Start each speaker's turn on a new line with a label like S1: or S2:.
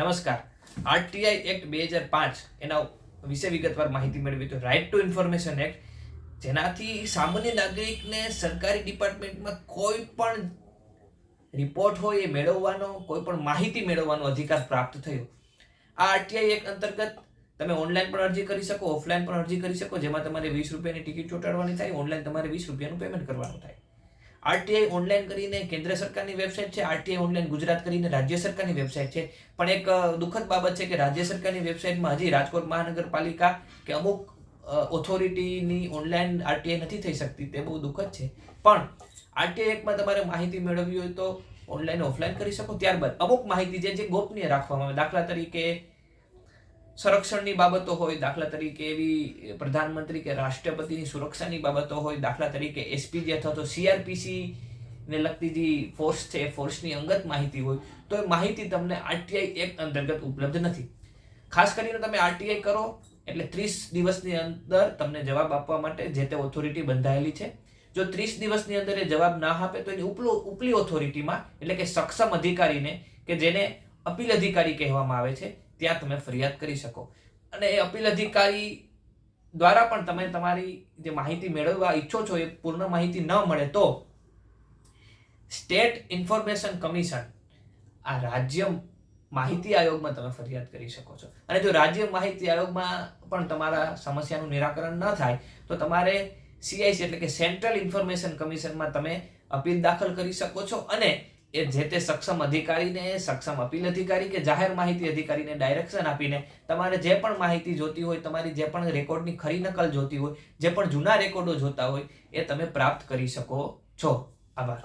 S1: નમસ્કાર. RTI act બે હજાર પાંચ એના વિશે વિગતવાર માહિતી મેળવી તો રાઇટ ટુ ઇન્ફોર્મેશન એક્ટ જેનાથી સામાન્ય નાગરિકને સરકારી ડિપાર્ટમેન્ટમાં કોઈ પણ રિપોર્ટ હોય એ મેળવવાનો, કોઈ પણ માહિતી મેળવવાનો અધિકાર પ્રાપ્ત થયો. આ આરટીઆઈ એક્ટ અંતર્ગત તમે ઓનલાઈન પણ અરજી કરી શકો ઓફલાઈન પણ અરજી કરી શકો, જેમાં તમારે વીસ રૂપિયાની ટિકિટ ચોટાડવાની થાય ઓનલાઈન તમારે વીસ રૂપિયાનું પેમેન્ટ કરવાનું થાય. આરટીઆઈ ઓનલાઈન કરીને કેન્દ્ર સરકારની વેબસાઇટ છે આરટીઆઈ ઓનલાઈન ગુજરાત કરીને રાજ્ય સરકારની વેબસાઇટ છે. પણ એક દુઃખદ બાબત છે કે રાજ્ય સરકારની વેબસાઇટમાં હજી રાજકોટ મહાનગરપાલિકા કે અમુક ઓથોરિટીની ઓનલાઈન આરટીઆઈ નથી થઈ શકતી. તે બહુ દુઃખદ છે. પણ આરટીઆઈ એકમાં તમારે માહિતી મેળવવી હોય તો ઓનલાઈન ઓફલાઈન કરી શકો. ત્યારબાદ અમુક માહિતી છે જે ગોપનીય રાખવામાં આવે. દાખલા તરીકે સંરક્ષણની બાબતો હોય, દાખલા તરીકે એવી પ્રધાનમંત્રી કે રાષ્ટ્રપતિની સુરક્ષાની બાબતો હોય, દાખલા તરીકે એસપીજી અથવા તો સીઆરપીસી ને લગતી જે ફોર્સ છે ફોર્સની અંગત માહિતી હોય, તો એ માહિતી તમને આરટીઆઈ એક્ટ અંતર્ગત ઉપલબ્ધ નથી. ખાસ કરીને તમે આરટીઆઈ કરો, એટલે ત્રીસ દિવસની અંદર તમને જવાબ આપવા માટે જે તે ઓથોરિટી બંધાયેલી છે. જો ત્રીસ દિવસની અંદર એ જવાબ ના આપે, તો એની ઉપલો, ઉપલી ઓથોરિટીમાં એટલે કે સક્ષમ અધિકારીને, કે જેને અપીલ અધિકારી કહેવામાં આવે છે ત્યાં તમે ફરિયાદ કરી શકો. અને એ અપીલ અધિકારી દ્વારા પણ તમે તમારી જે માહિતી મેળવવા ઈચ્છો છો, એ પૂર્ણ માહિતી ન મળે તો સ્ટેટ ઇન્ફોર્મેશન કમિશન આ રાજ્ય માહિતી આયોગમાં તમે ફરિયાદ કરી શકો છો. અને જો રાજ્ય માહિતી આયોગમાં પણ તમારા સમસ્યાનું નિરાકરણ ન થાય, તો તમારે સીઆઈસી એટલે કે સેન્ટ્રલ ઇન્ફોર્મેશન કમિશનમાં તમે અપીલ દાખલ કરી શકો છો. અને એ જે તે સક્ષમ અધિકારીને, સક્ષમ અપીલ અધિકારી કે જાહેર માહિતી અધિકારીને ડાયરેક્શન આપીને તમારે જે પણ માહિતી જોતી હોય, તમારી જે પણ રેકોર્ડની ખરી નકલ જોતી હોય, જે પણ જૂના રેકોર્ડો જોતા હોય, એ તમે પ્રાપ્ત કરી શકો છો. આભાર.